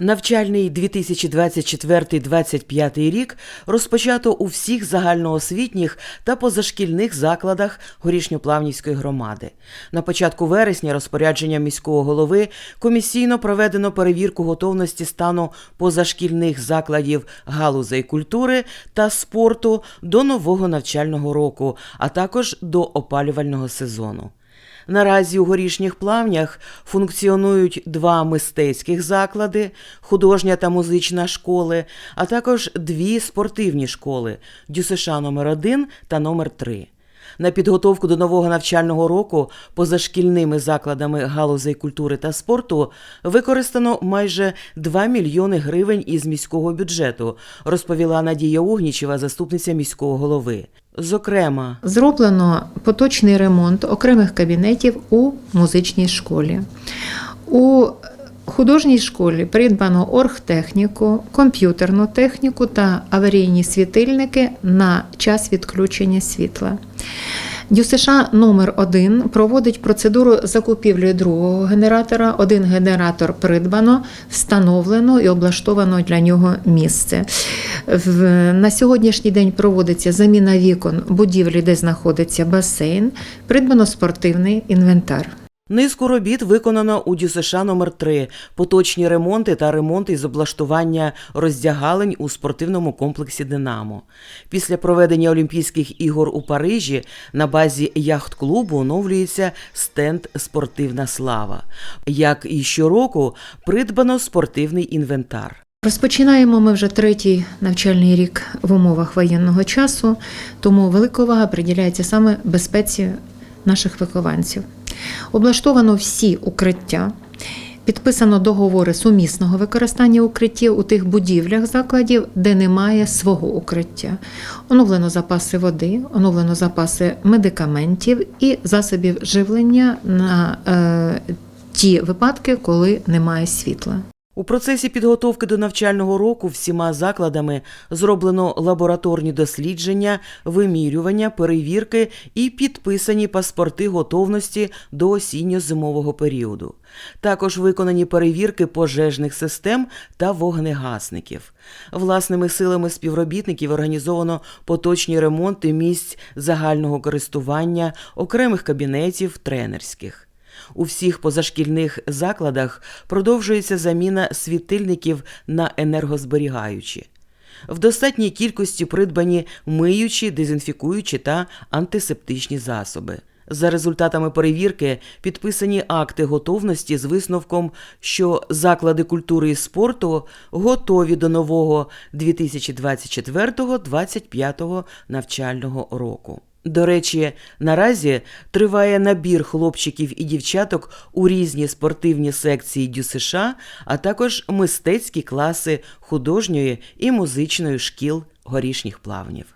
Навчальний 2024-2025 рік розпочато у всіх загальноосвітніх та позашкільних закладах Горішньоплавнівської громади. На початку вересня розпорядженням міського голови комісійно проведено перевірку готовності стану позашкільних закладів галузей культури та спорту до нового навчального року, а також до опалювального сезону. Наразі у горішніх плавнях функціонують два мистецьких заклади, художня та музична школи, а також дві спортивні школи ДЮСШ номер 1 та номер 3 На підготовку до нового навчального року позашкільними закладами галузей культури та спорту використано майже 2 мільйони гривень із міського бюджету, розповіла Надія Угнічева, заступниця міського голови. Зокрема, Зроблено поточний ремонт окремих кабінетів у музичній школі. У художній школі придбано оргтехніку, комп'ютерну техніку та аварійні світильники на час відключення світла. ДЮСШ номер 1 проводить процедуру закупівлі другого генератора. Один генератор придбано, встановлено і облаштовано для нього місце. На сьогоднішній день проводиться заміна вікон будівлі, де знаходиться басейн, придбано спортивний інвентар. Низку робіт виконано у ДЮСШ номер 3 поточні ремонти та ремонт із облаштування роздягалень у спортивному комплексі Динамо. Після проведення Олімпійських ігор у Парижі на базі яхт-клубу оновлюється стенд Спортивна слава. Як і щороку, придбано спортивний інвентар. Розпочинаємо ми вже третій навчальний рік в умовах воєнного часу, тому велика увага приділяється саме безпеці наших вихованців. Облаштовано всі укриття. Підписано договори сумісного використання укриттів у тих будівлях закладів, де немає свого укриття. Оновлено запаси води, оновлено запаси медикаментів і засобів живлення на е, ті випадки, коли немає світла. У процесі підготовки до навчального року всіма закладами зроблено лабораторні дослідження, вимірювання, перевірки і підписані паспорти готовності до осінньо-зимового періоду. Також виконані перевірки пожежних систем та вогнегасників. Власними силами співробітників організовано поточні ремонти місць загального користування, окремих кабінетів, тренерських. У всіх позашкільних закладах продовжується заміна світильників на енергозберігаючі. В достатній кількості придбані миючі, дезінфікуючі та антисептичні засоби. За результатами перевірки підписані акти готовності з висновком, що заклади культури і спорту готові до нового 2024-2025 навчального року. До речі, наразі триває набір хлопчиків і дівчаток у різні спортивні секції ДЮСШ, а також мистецькі класи художньої і музичної шкіл горішніх плавнів.